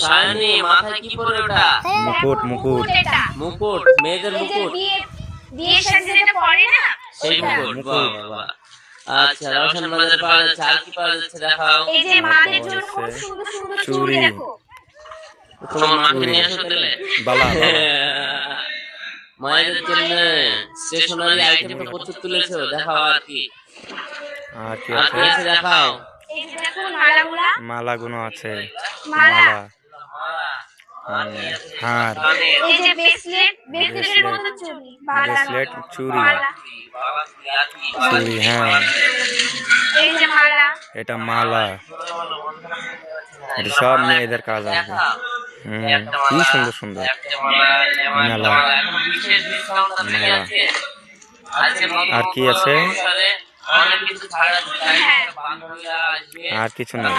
সায়নী মাথায় কি পরে ওটা? মুকুট মুকুট এটা। মুকুট মেয়েদের মুকুট। বিয়ে যেটা পরে না সেই মুকুট। আচ্ছা রওশন বাজার পাওয়া যাচ্ছে আর কি পাওয়া যাচ্ছে দেখাও। এই যে মাদের জন্য খুব সুন্দর সুন্দর চুড়ি। দেখো। তোমার মাকে নিয়ে এসো দিলে। জন্য স্টেশনারি আইটেম প্রচুর তুলেছো দেখাও আর কি। আর কি আছে? দেখাও। মালাগুলো। আছে। মালা। মালা হুম, হার এই যে ব্রেসলেট ব্রেসলেটের মতো চুড়ি বালা ব্রেসলেট চুড়ি মালা চুড়ি হ্যাঁ এই যে মালা এটা মালা এটা সব মেয়েদের কাজ আছে হুম কি সুন্দর সুন্দর মেলা। মেলা। আর কি আছে? অনেক কিছু ছাড় আছে হ্যাঁ। বান্ধবীরা আসবে আর কিছু নেই